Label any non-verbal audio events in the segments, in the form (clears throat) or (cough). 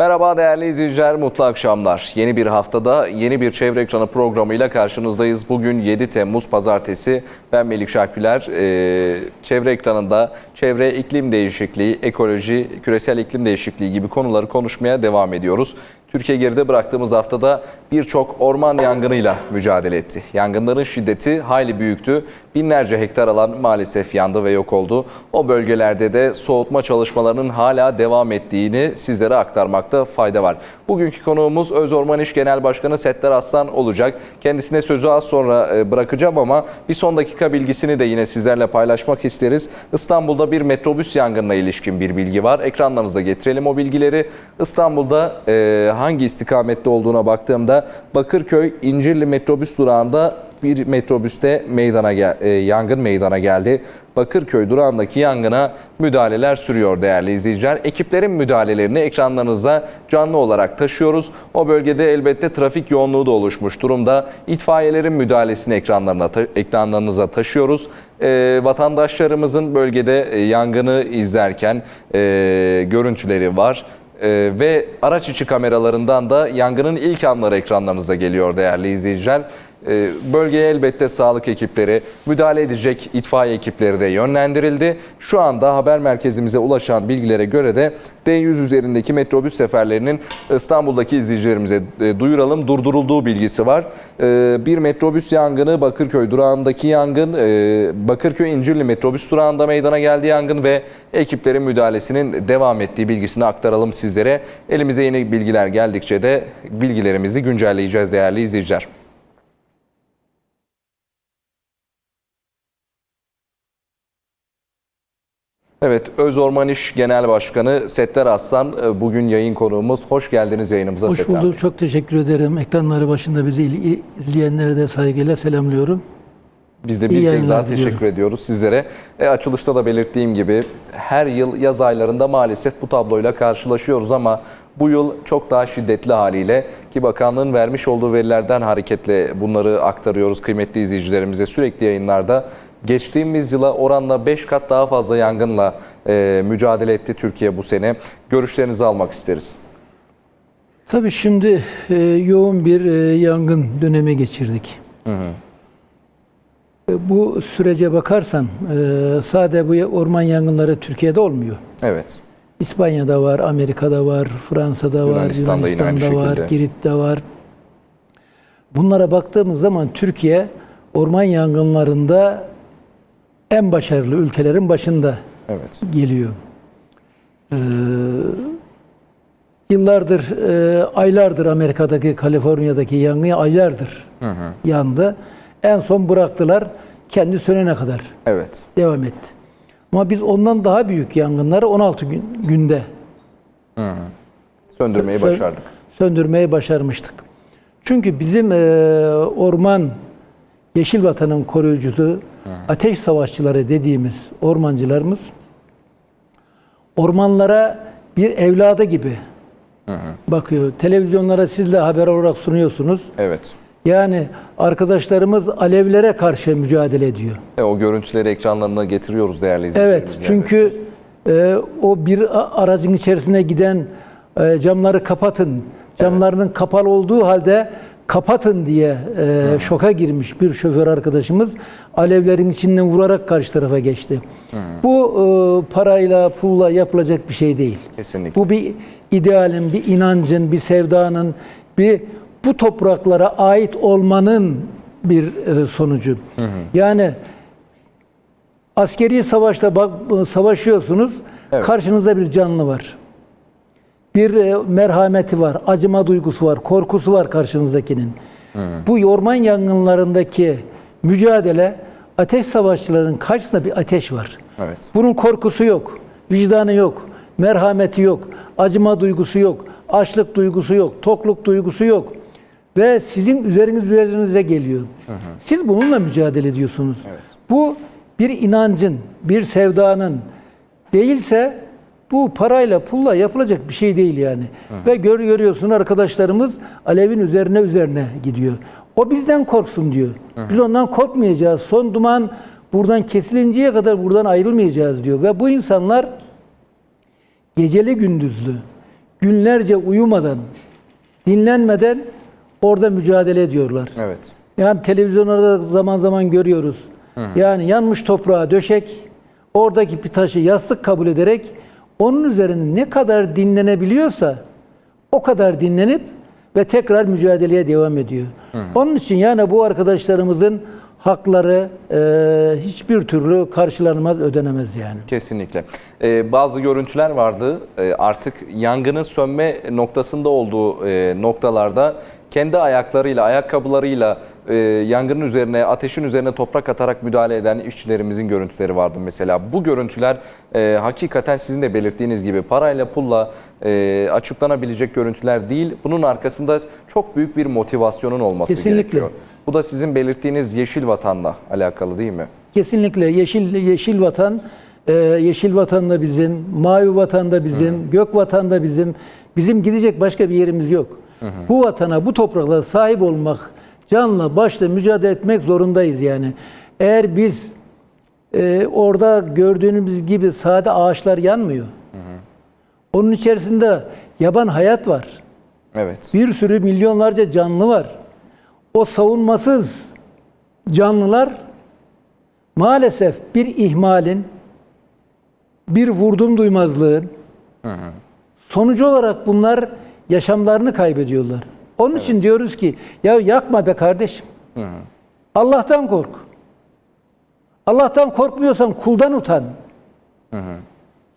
Merhaba değerli izleyiciler, mutlu akşamlar. Yeni bir haftada yeni bir çevre ekranı programıyla karşınızdayız. Bugün 7 Temmuz Pazartesi. Ben Melik Şaküler. Ee, çevre ekranında çevre, iklim değişikliği, ekoloji, küresel iklim değişikliği gibi konuları konuşmaya devam ediyoruz. Türkiye geride bıraktığımız haftada birçok orman yangınıyla mücadele etti. Yangınların şiddeti hayli büyüktü. Binlerce hektar alan maalesef yandı ve yok oldu. O bölgelerde de soğutma çalışmalarının hala devam ettiğini sizlere aktarmakta fayda var. Bugünkü konuğumuz Öz Orman İş Genel Başkanı Settar Aslan olacak. Kendisine sözü az sonra e, bırakacağım ama bir son dakika bilgisini de yine sizlerle paylaşmak isteriz. İstanbul'da bir metrobüs yangınına ilişkin bir bilgi var. Ekranlarınıza getirelim o bilgileri. İstanbul'da e, hangi istikamette olduğuna baktığımda Bakırköy İncirli metrobüs durağında bir metrobüste meydana gel- e, yangın meydana geldi. Bakırköy durağındaki yangına müdahaleler sürüyor değerli izleyiciler. Ekiplerin müdahalelerini ekranlarınıza canlı olarak taşıyoruz. O bölgede elbette trafik yoğunluğu da oluşmuş durumda. İtfaiyelerin müdahalesini ekranlarına ta- ekranlarınıza taşıyoruz. E, vatandaşlarımızın bölgede e, yangını izlerken e, görüntüleri var. Ee, ve araç içi kameralarından da yangının ilk anları ekranlarınıza geliyor değerli izleyiciler. Ee, bölgeye elbette sağlık ekipleri, müdahale edecek itfaiye ekipleri de yönlendirildi. Şu anda haber merkezimize ulaşan bilgilere göre de D100 üzerindeki metrobüs seferlerinin İstanbul'daki izleyicilerimize e, duyuralım durdurulduğu bilgisi var. Ee, bir metrobüs yangını Bakırköy durağındaki yangın, e, Bakırköy İncirli metrobüs durağında meydana geldi yangın ve ekiplerin müdahalesinin devam ettiği bilgisini aktaralım sizlere. Elimize yeni bilgiler geldikçe de bilgilerimizi güncelleyeceğiz değerli izleyiciler. Evet, Öz Orman İş Genel Başkanı Settar Aslan e, bugün yayın konuğumuz. Hoş geldiniz yayınımıza Hoş Settar Bey. bulduk. Çok teşekkür ederim. Ekranları başında bizi izleyenlere de saygıyla selamlıyorum. Biz de İyi bir kez yayınlar daha diliyorum. teşekkür ediyoruz sizlere. E, açılışta da belirttiğim gibi her yıl yaz aylarında maalesef bu tabloyla karşılaşıyoruz ama bu yıl çok daha şiddetli haliyle ki bakanlığın vermiş olduğu verilerden hareketle bunları aktarıyoruz kıymetli izleyicilerimize sürekli yayınlarda. Geçtiğimiz yıla oranla 5 kat daha fazla yangınla e, mücadele etti Türkiye bu sene. Görüşlerinizi almak isteriz. Tabii şimdi e, yoğun bir e, yangın dönemi geçirdik. E, bu sürece bakarsan e, sade bu orman yangınları Türkiye'de olmuyor. Evet. İspanya'da var, Amerika'da var, Fransa'da var, Yunanistan'da var, şekilde. Girit'te var. Bunlara baktığımız zaman Türkiye orman yangınlarında en başarılı ülkelerin başında Evet. geliyor. Ee, yıllardır, e, aylardır Amerika'daki, Kaliforniya'daki yangın aylardır yandı. En son bıraktılar kendi sönene kadar Evet. devam etti. Ama biz ondan daha büyük yangınları 16 gün, günde Söndürmeyi Sö- başardık. söndürmeyi başarmıştık. Çünkü bizim e, orman, yeşil vatanın koruyucusu, ateş savaşçıları dediğimiz ormancılarımız ormanlara bir evladı gibi bakıyor. Televizyonlara siz de haber olarak sunuyorsunuz. Evet. Yani arkadaşlarımız alevlere karşı mücadele ediyor. E, o görüntüleri ekranlarına getiriyoruz değerli Evet izleyicilerimiz. çünkü e, o bir aracın içerisine giden e, camları kapatın, camlarının kapalı olduğu halde kapatın diye e, şoka girmiş bir şoför arkadaşımız alevlerin içinden vurarak karşı tarafa geçti. Bu e, parayla pulla yapılacak bir şey değil. Kesinlikle. Bu bir idealin, bir inancın, bir sevdanın, bir bu topraklara ait olmanın bir e, sonucu. Yani askeri savaşta bak, savaşıyorsunuz. Evet. Karşınızda bir canlı var. Bir e, merhameti var, acıma duygusu var, korkusu var karşınızdakinin. Bu orman yangınlarındaki mücadele ateş savaşçılarının karşısında bir ateş var. Evet. Bunun korkusu yok, vicdanı yok, merhameti yok, acıma duygusu yok, açlık duygusu yok, tokluk duygusu yok. Ve sizin üzeriniz üzerinize geliyor. Siz bununla mücadele ediyorsunuz. Bu bir inancın, bir sevdanın değilse bu parayla pulla yapılacak bir şey değil yani. Ve gör, görüyorsun arkadaşlarımız alevin üzerine üzerine gidiyor. O bizden korksun diyor. Biz ondan korkmayacağız. Son duman buradan kesilinceye kadar buradan ayrılmayacağız diyor. Ve bu insanlar geceli gündüzlü günlerce uyumadan, dinlenmeden orada mücadele ediyorlar. Evet. Yani televizyonlarda zaman zaman görüyoruz. Yani yanmış toprağa döşek, oradaki bir taşı yastık kabul ederek onun üzerine ne kadar dinlenebiliyorsa o kadar dinlenip ve tekrar mücadeleye devam ediyor. Onun için yani bu arkadaşlarımızın hakları e, hiçbir türlü karşılanmaz, ödenemez yani. Kesinlikle. Ee, bazı görüntüler vardı. Ee, artık yangının sönme noktasında olduğu e, noktalarda kendi ayaklarıyla, ayakkabılarıyla e, yangının üzerine, ateşin üzerine toprak atarak müdahale eden işçilerimizin görüntüleri vardı mesela. Bu görüntüler e, hakikaten sizin de belirttiğiniz gibi parayla pulla e, açıklanabilecek görüntüler değil. Bunun arkasında çok büyük bir motivasyonun olması Kesinlikle. gerekiyor. Bu da sizin belirttiğiniz yeşil vatanla alakalı değil mi? Kesinlikle yeşil yeşil vatan, e, yeşil vatan da bizim, mavi vatan da bizim, gök vatan da bizim. Bizim gidecek başka bir yerimiz yok. Bu vatana, bu topraklara sahip olmak, canla başla mücadele etmek zorundayız yani. Eğer biz e, orada gördüğünüz gibi sade ağaçlar yanmıyor. Onun içerisinde yaban hayat var. Evet. Bir sürü milyonlarca canlı var. O savunmasız canlılar maalesef bir ihmalin, bir vurdum duymazlığın sonucu olarak bunlar yaşamlarını kaybediyorlar. Onun için diyoruz ki ya yakma be kardeşim. Allah'tan kork. Allah'tan korkmuyorsan kuldan utan.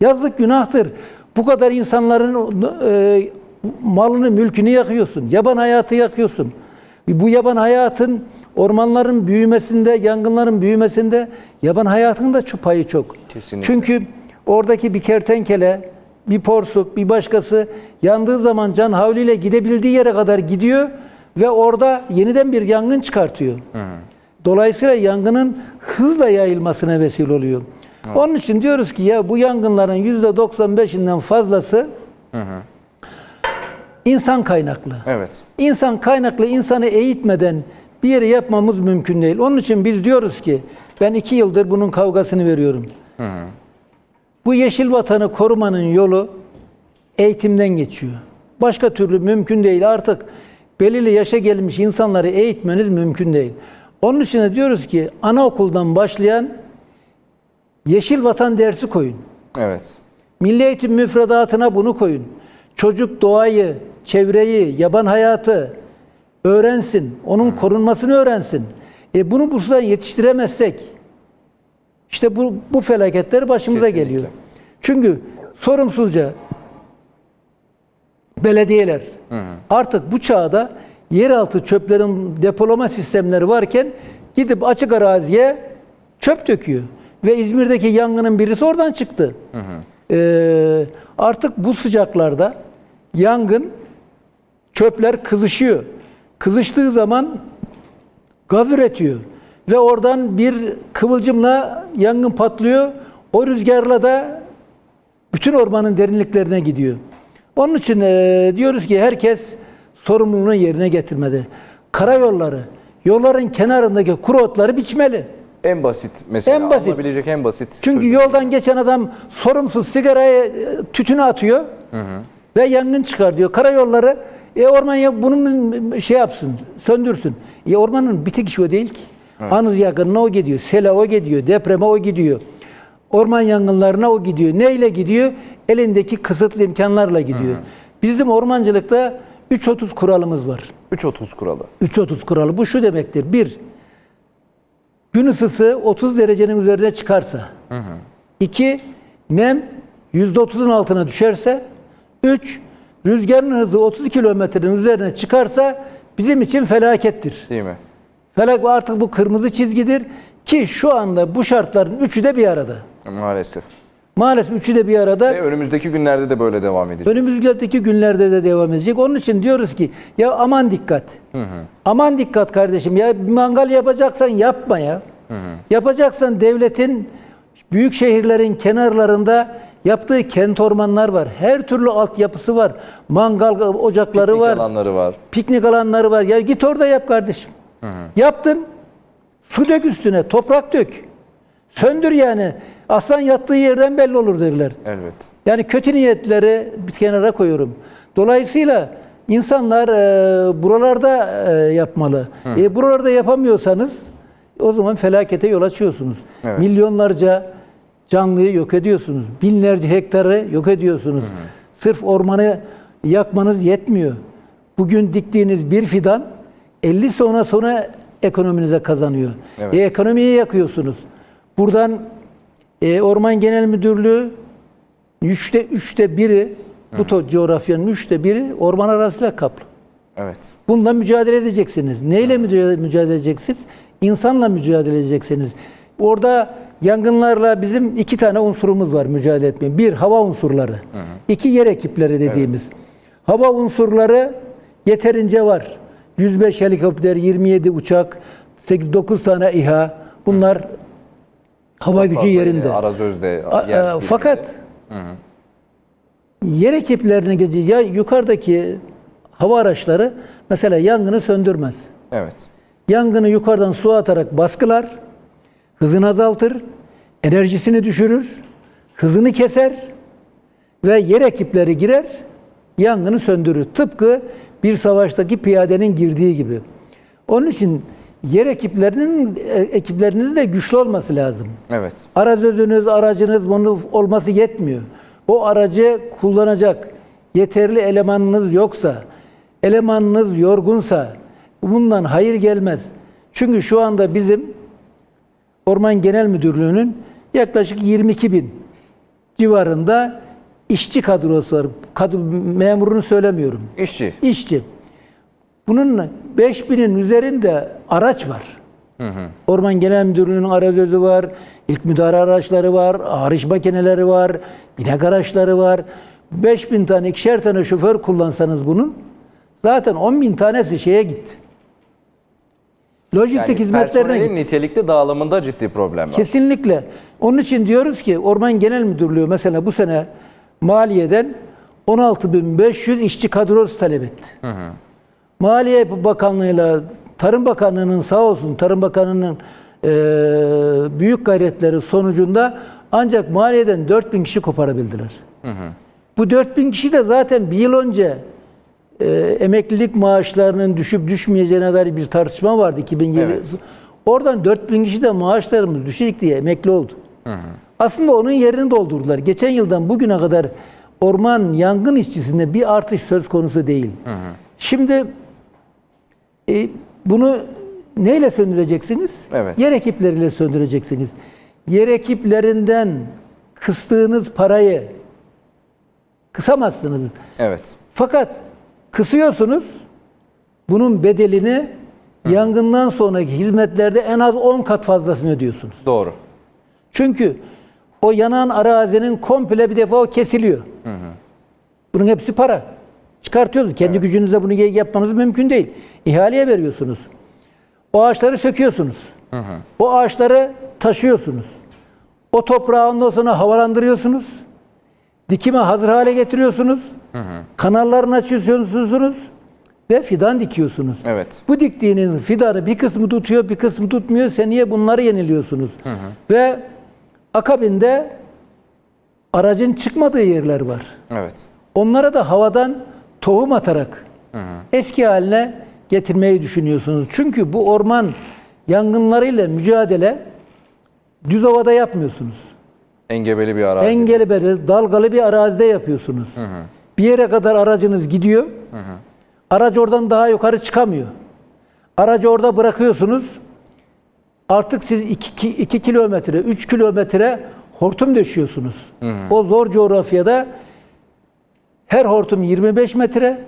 Yazlık günahtır. Bu kadar insanların e, malını, mülkünü yakıyorsun. Yaban hayatı yakıyorsun. Bu yaban hayatın ormanların büyümesinde, yangınların büyümesinde yaban hayatının da payı çok. Kesinlikle. Çünkü oradaki bir kertenkele, bir porsuk, bir başkası yandığı zaman can havliyle gidebildiği yere kadar gidiyor ve orada yeniden bir yangın çıkartıyor. Dolayısıyla yangının hızla yayılmasına vesile oluyor. Onun için diyoruz ki ya bu yangınların %95'inden fazlası insan kaynaklı. Evet. İnsan kaynaklı insanı eğitmeden bir yere yapmamız mümkün değil. Onun için biz diyoruz ki ben iki yıldır bunun kavgasını veriyorum. Bu yeşil vatanı korumanın yolu eğitimden geçiyor. Başka türlü mümkün değil. Artık belirli yaşa gelmiş insanları eğitmeniz mümkün değil. Onun için de diyoruz ki anaokuldan başlayan yeşil vatan dersi koyun. Evet. Milli eğitim müfredatına bunu koyun. Çocuk doğayı, çevreyi, yaban hayatı öğrensin. Onun korunmasını öğrensin. E bunu Bursa'dan yetiştiremezsek işte bu, bu felaketler başımıza Kesinlikle. geliyor. Çünkü sorumsuzca belediyeler artık bu çağda yeraltı çöplerin depolama sistemleri varken gidip açık araziye çöp döküyor. Ve İzmir'deki yangının birisi oradan çıktı. Ee, artık bu sıcaklarda yangın çöpler kızışıyor. Kızıştığı zaman gaz üretiyor. Ve oradan bir kıvılcımla yangın patlıyor. O rüzgarla da bütün ormanın derinliklerine gidiyor. Onun için e, diyoruz ki herkes sorumluluğunu yerine getirmedi. Karayolları, yolların kenarındaki kuru otları biçmeli. En basit mesela. En basit. Alınabilecek en basit. Çünkü çözüm. yoldan geçen adam sorumsuz sigarayı e, tütünü atıyor ve yangın çıkar diyor. Karayolları e, orman ya bunun şey yapsın, söndürsün. E, ormanın bitik işi o değil ki. Anız yangınına o gidiyor, sele o gidiyor, depreme o gidiyor. Orman yangınlarına o gidiyor. Neyle gidiyor? Elindeki kısıtlı imkanlarla gidiyor. Bizim ormancılıkta 3.30 kuralımız var. 3.30 kuralı. 3.30 kuralı. Bu şu demektir. Bir, gün ısısı 30 derecenin üzerine çıkarsa. İki, nem %30'un altına düşerse. Üç, rüzgarın hızı 30 kilometrenin üzerine çıkarsa bizim için felakettir. Değil mi? Felak artık bu kırmızı çizgidir ki şu anda bu şartların üçü de bir arada. Maalesef. Maalesef üçü de bir arada. Ve önümüzdeki günlerde de böyle devam edecek. Önümüzdeki günlerde de devam edecek. Onun için diyoruz ki ya aman dikkat. Aman dikkat kardeşim ya bir mangal yapacaksan yapma ya. Yapacaksan devletin büyük şehirlerin kenarlarında yaptığı kent ormanlar var. Her türlü altyapısı var. Mangal ocakları Piknik var. alanları var. Piknik alanları var. Ya git orada yap kardeşim. Yaptın. Su dök üstüne, toprak dök. Söndür yani. Aslan yattığı yerden belli olur derler. Elbet. Yani kötü niyetleri bir kenara koyuyorum. Dolayısıyla insanlar e, buralarda e, yapmalı. E, buralarda yapamıyorsanız o zaman felakete yol açıyorsunuz. Evet. Milyonlarca canlıyı yok ediyorsunuz. Binlerce hektarı yok ediyorsunuz. Sırf ormanı yakmanız yetmiyor. Bugün diktiğiniz bir fidan 50 sonra sonra ekonominize kazanıyor. Evet. E, ekonomiyi yakıyorsunuz. Buradan e, Orman Genel Müdürlüğü üçte üçte biri bu to- coğrafyanın üçte biri orman arazisiyle kaplı. Evet. Bununla mücadele edeceksiniz. Neyle mücadele, mücadele edeceksiniz? İnsanla mücadele edeceksiniz. Orada yangınlarla bizim iki tane unsurumuz var mücadele etmeye. Bir, hava unsurları. İki, yer ekipleri dediğimiz. Hava unsurları yeterince var. 105 helikopter, 27 uçak, 8-9 tane İHA. Bunlar hava gücü Fazla yerinde. Arazözde. Yer e, fakat yer ekiplerine gece ya yukarıdaki hava araçları mesela yangını söndürmez. Evet. Yangını yukarıdan su atarak baskılar, hızını azaltır, enerjisini düşürür, hızını keser ve yer ekipleri girer, yangını söndürür. Tıpkı bir savaştaki piyadenin girdiği gibi. Onun için yer ekiplerinin e, ekiplerinin de güçlü olması lazım. Evet. Arazözünüz, aracınız bunu olması yetmiyor. O aracı kullanacak yeterli elemanınız yoksa, elemanınız yorgunsa bundan hayır gelmez. Çünkü şu anda bizim Orman Genel Müdürlüğü'nün yaklaşık 22 bin civarında işçi kadrosu var. Kadro, memurunu söylemiyorum. İşçi. İşçi. Bunun 5000'in üzerinde araç var. Orman Genel Müdürlüğü'nün arazözü var, ilk müdahale araçları var, hariç makineleri var, binek araçları var. 5000 tane, ikişer tane şoför kullansanız bunun zaten 10 bin tanesi şeye gitti. Lojistik Yani hizmetlerine gitti. nitelikli dağılımında ciddi problem var. Kesinlikle. Onun için diyoruz ki Orman Genel Müdürlüğü mesela bu sene maliyeden 16.500 işçi kadrosu talep etti. Maliye Bakanlığı'yla Tarım Bakanlığı'nın sağ olsun Tarım Bakanlığı'nın eee, büyük gayretleri sonucunda ancak maliyeden 4000 kişi koparabildiler. Bu 4000 kişi de zaten bir yıl önce e, emeklilik maaşlarının düşüp düşmeyeceğine dair bir tartışma vardı 2020. Evet. Oradan 4000 kişi de maaşlarımız düşecek diye emekli oldu. Aslında onun yerini doldurdular. Geçen yıldan bugüne kadar orman yangın işçisinde bir artış söz konusu değil. Şimdi e, bunu neyle söndüreceksiniz? Evet. Yer ekipleriyle söndüreceksiniz. Yer ekiplerinden kıstığınız parayı kısamazsınız. Evet. Fakat kısıyorsunuz. Bunun bedelini yangından sonraki hizmetlerde en az 10 kat fazlasını ödüyorsunuz. Doğru. Çünkü o yanan arazinin komple bir defa o kesiliyor. Bunun hepsi para. Çıkartıyorsunuz. Kendi gücünüzle bunu yapmanız mümkün değil. İhaleye veriyorsunuz. O ağaçları söküyorsunuz. O ağaçları taşıyorsunuz. O toprağı ondan sonra havalandırıyorsunuz. Dikime hazır hale getiriyorsunuz. Kanallarını açıyorsunuz ve fidan dikiyorsunuz. Evet. Bu diktiğiniz fidanı bir kısmı tutuyor, bir kısmı tutmuyor. Seneye bunları yeniliyorsunuz. Ve akabinde aracın çıkmadığı yerler var. Evet. Onlara da havadan tohum atarak eski haline getirmeyi düşünüyorsunuz. Çünkü bu orman yangınlarıyla mücadele düz havada yapmıyorsunuz. Engebeli bir arazi. Engeli belirli, dalgalı bir arazide yapıyorsunuz. Bir yere kadar aracınız gidiyor. Araç oradan daha yukarı çıkamıyor. Aracı orada bırakıyorsunuz. Artık siz 2 kilometre, 3 kilometre hortum döşüyorsunuz. O zor coğrafyada her hortum 25 metre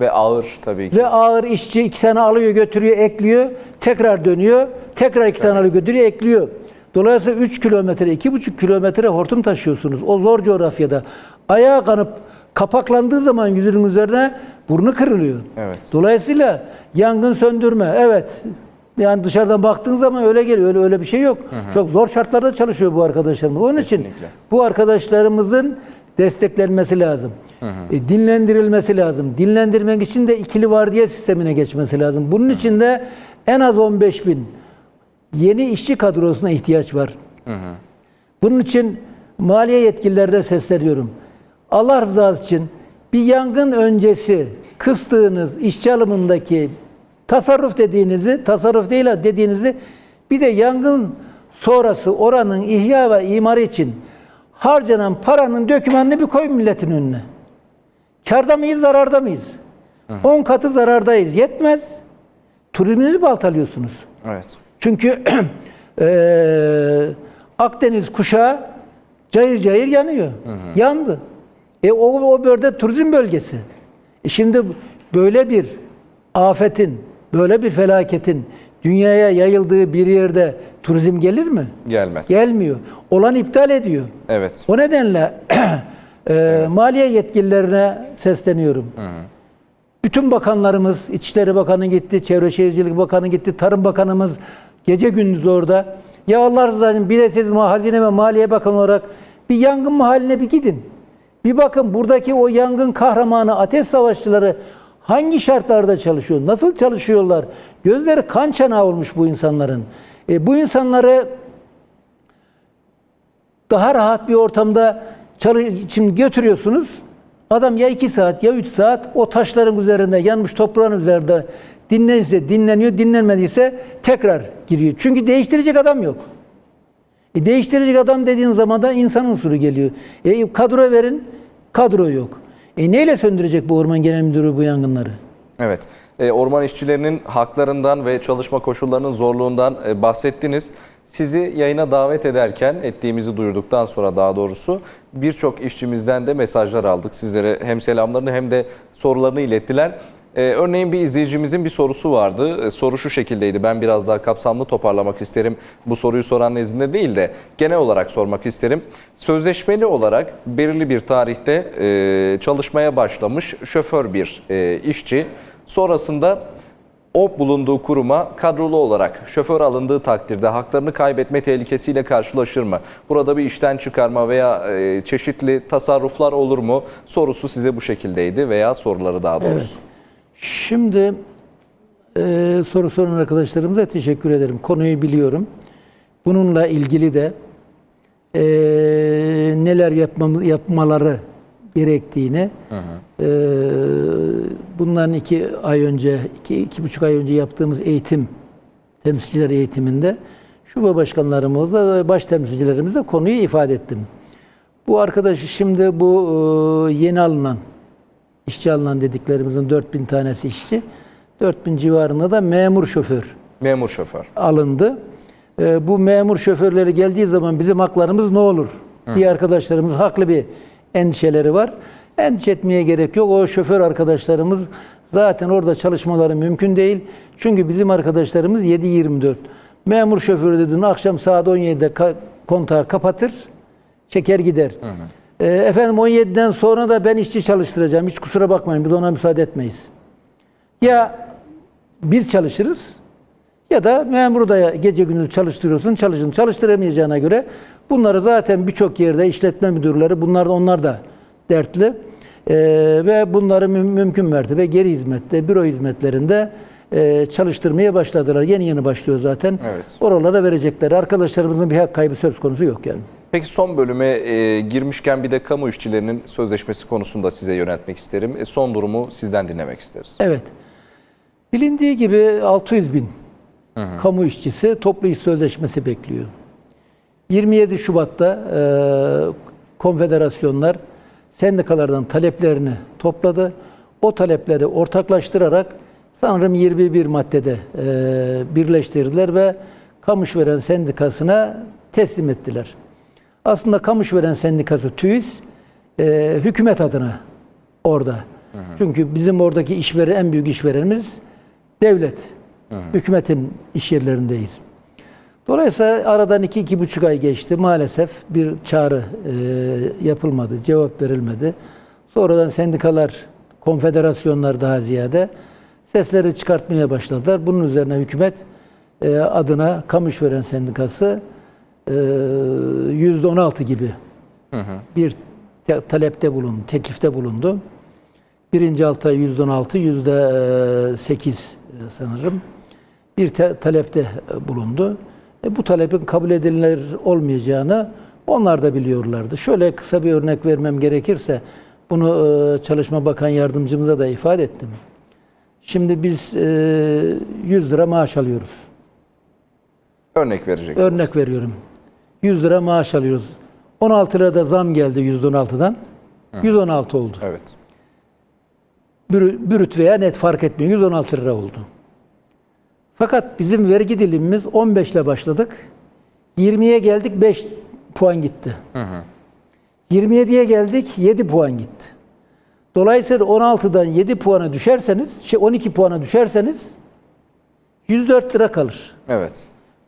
Ve ağır tabii ki. ve ağır işçi iki tane alıyor götürüyor ekliyor tekrar dönüyor tekrar iki tane alıyor götürüyor ekliyor. Dolayısıyla 3 kilometre 2,5 kilometre hortum taşıyorsunuz o zor coğrafyada. Ayağa kanıp kapaklandığı zaman yüzünün üzerine burnu kırılıyor. Evet. Dolayısıyla yangın söndürme evet yani dışarıdan baktığın zaman öyle geliyor. Öyle öyle bir şey yok. Çok zor şartlarda çalışıyor bu arkadaşlarımız. Onun için Kesinlikle. bu arkadaşlarımızın desteklenmesi lazım. E, dinlendirilmesi lazım. Dinlendirmek için de ikili vardiya sistemine geçmesi lazım. Bunun için de en az 15 bin yeni işçi kadrosuna ihtiyaç var. Bunun için maliye yetkililerine sesleniyorum. Allah rızası için bir yangın öncesi kıstığınız işçi alımındaki tasarruf dediğinizi, tasarruf değil dediğinizi bir de yangın sonrası oranın ihya ve imarı için harcanan paranın dökümanını bir koyun milletin önüne. Karda mıyız, zararda mıyız? 10 katı zarardayız. Yetmez. Turizminizi baltalıyorsunuz. Evet. Çünkü (clears throat) eee, Akdeniz kuşağı cayır cayır yanıyor. Yandı. E o, o bölge turizm bölgesi. E şimdi böyle bir afetin, böyle bir felaketin dünyaya yayıldığı bir yerde turizm gelir mi? Gelmez. Gelmiyor. Olan iptal ediyor. Evet. O nedenle (clears throat) eee, maliye yetkililerine sesleniyorum. Bütün bakanlarımız, İçişleri Bakanı gitti, Çevre Şehircilik Bakanı gitti, Tarım Bakanımız gece gündüz orada. Ya Allah rızası için bir de siz Hazine ve Maliye Bakanı olarak bir yangın mahalline bir gidin. Bir bakın buradaki o yangın kahramanı, ateş savaşçıları hangi şartlarda çalışıyor, nasıl çalışıyorlar? Gözleri kan çanağı olmuş bu insanların. E, bu insanları daha rahat bir ortamda şimdi götürüyorsunuz. Adam ya iki saat ya üç saat o taşların üzerinde yanmış toprağın üzerinde dinlenirse dinleniyor, dinlenmediyse tekrar giriyor. Çünkü değiştirecek adam yok. E değiştirecek adam dediğin zaman da insan unsuru geliyor. E kadro verin, kadro yok. E neyle söndürecek bu orman genel müdürü bu yangınları? Evet. E, orman işçilerinin haklarından ve çalışma koşullarının zorluğundan e, bahsettiniz. Sizi yayına davet ederken, ettiğimizi duyurduktan sonra daha doğrusu birçok işçimizden de mesajlar aldık. Sizlere hem selamlarını hem de sorularını ilettiler. E, örneğin bir izleyicimizin bir sorusu vardı. E, soru şu şekildeydi. Ben biraz daha kapsamlı toparlamak isterim. Bu soruyu soran nezdinde değil de genel olarak sormak isterim. Sözleşmeli olarak belirli bir tarihte e, çalışmaya başlamış şoför bir e, işçi. Sonrasında o bulunduğu kuruma kadrolu olarak şoför alındığı takdirde haklarını kaybetme tehlikesiyle karşılaşır mı? Burada bir işten çıkarma veya e, çeşitli tasarruflar olur mu? Sorusu size bu şekildeydi veya soruları daha doğrusu. Şimdi e, soru soran arkadaşlarımıza teşekkür ederim. Konuyu biliyorum. Bununla ilgili de e, neler yapmamız, yapmaları gerektiğini e, bundan iki ay önce, iki, iki buçuk ay önce yaptığımız eğitim, temsilciler eğitiminde şube başkanlarımızla ve baş temsilcilerimizle konuyu ifade ettim. Bu arkadaşı şimdi bu e, yeni alınan işçi alınan dediklerimizin 4000 tanesi işçi. 4000 civarında da memur şoför Memur şoför. alındı. Ee, bu memur şoförleri geldiği zaman bizim haklarımız ne olur? diye arkadaşlarımız haklı bir endişeleri var. Endişe etmeye gerek yok. O şoför arkadaşlarımız zaten orada çalışmaları mümkün değil. Çünkü bizim arkadaşlarımız 7-24. Memur şoförü dediğin akşam saat 17'de ka- kontağı kapatır, çeker gider. Ee, efendim 17'den sonra da ben işçi çalıştıracağım. Hiç kusura bakmayın biz ona müsaade etmeyiz. Ya biz çalışırız ya da memuru da gece gündüz çalıştırıyorsun, çalışın. Çalıştıramayacağına göre bunları zaten birçok yerde işletme müdürleri, bunlar da onlar da dertli. Ee, ve bunları müm- mümkün mertebe geri hizmette, büro hizmetlerinde e, çalıştırmaya başladılar. Yeni yeni başlıyor zaten. Evet. Oralara verecekler. Arkadaşlarımızın bir hak kaybı söz konusu yok yani. Peki son bölüme e, girmişken bir de kamu işçilerinin sözleşmesi konusunda size yöneltmek isterim. E, son durumu sizden dinlemek isteriz. Evet. Bilindiği gibi 600 bin kamu işçisi toplu iş sözleşmesi bekliyor. 27 Şubat'ta e, konfederasyonlar sendikalardan taleplerini topladı. O talepleri ortaklaştırarak sanırım 21 maddede e, birleştirdiler ve kamu işveren sendikasına teslim ettiler. Aslında kamu işveren sendikası TÜİS e, hükümet adına orada. Çünkü bizim oradaki işveren en büyük işverenimiz devlet. Hükümetin iş yerlerindeyiz. Dolayısıyla aradan iki, iki buçuk ay geçti. Maalesef bir çağrı e, yapılmadı, cevap verilmedi. Sonradan sendikalar, konfederasyonlar daha ziyade sesleri çıkartmaya başladılar. Bunun üzerine hükümet e, adına kamu işveren sendikası e, yüzde on altı gibi bir te- talepte bulundu, teklifte bulundu. Birinci altı ay yüzde on altı, yüzde e, sekiz e, sanırım bir te- talepte e, bulundu. E, bu talebin kabul edilir olmayacağını onlar da biliyorlardı. Şöyle kısa bir örnek vermem gerekirse, Bunu e, Çalışma Bakan Yardımcımıza da ifade ettim. Şimdi biz e, 100 lira maaş alıyoruz. Örnek verecek. Örnek veriyorum. 100 lira maaş alıyoruz. 16 lira da zam geldi %16'dan. 116 oldu. Evet. Brü- Brüt veya net fark etmiyor. 116 lira oldu. Fakat bizim vergi dilimimiz 15 ile başladık. 20'ye geldik 5 puan gitti. 27'ye geldik 7 puan gitti. Dolayısıyla 16'dan 7 puana düşerseniz, şey 12 puana düşerseniz 104 lira kalır. Evet.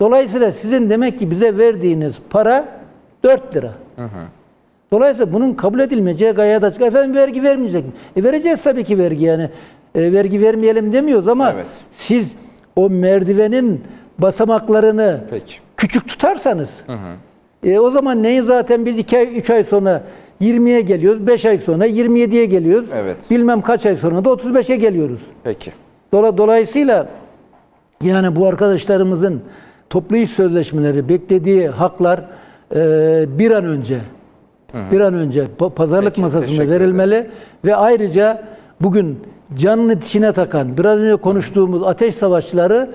Dolayısıyla sizin demek ki bize verdiğiniz para 4 lira. Dolayısıyla bunun kabul edilmeyeceği gayet açık. Efendim vergi vermeyecek mi? E vereceğiz tabii ki vergi yani. E, vergi vermeyelim demiyoruz ama Evet. siz o merdivenin basamaklarını Peki. küçük tutarsanız e, o zaman neyi zaten biz 2 ay 3 ay sonra 20'ye geliyoruz, 5 ay sonra 27'ye geliyoruz. Evet. Bilmem kaç ay sonra da 35'e geliyoruz. Peki. Dola- Dolayısıyla yani bu arkadaşlarımızın toplu iş sözleşmeleri beklediği haklar e, bir an önce bir an önce pa- pazarlık Peki, masasında verilmeli ve ayrıca bugün canını dişine takan biraz önce konuştuğumuz ateş savaşçıları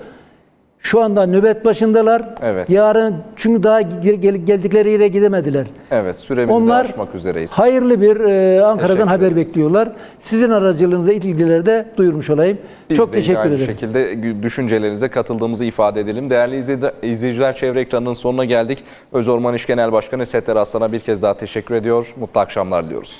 şu anda nöbet başındalar. Evet. Yarın çünkü daha gel- gel- geldikleri yere gidemediler. Evet. Süremizi Onlar aşmak üzereyiz. hayırlı bir e, Ankara'dan haber bekliyorlar. Sizin aracılığınızla ilgileri de duyurmuş olayım. Biz Çok de teşekkür aynı ederim. şekilde düşüncelerinize katıldığımızı ifade edelim. Değerli izleyiciler- izleyiciler çevre ekranının sonuna geldik. Öz Orman İş Genel Başkanı Settar Aslan'a bir kez daha teşekkür ediyor. Mutlu akşamlar diliyoruz.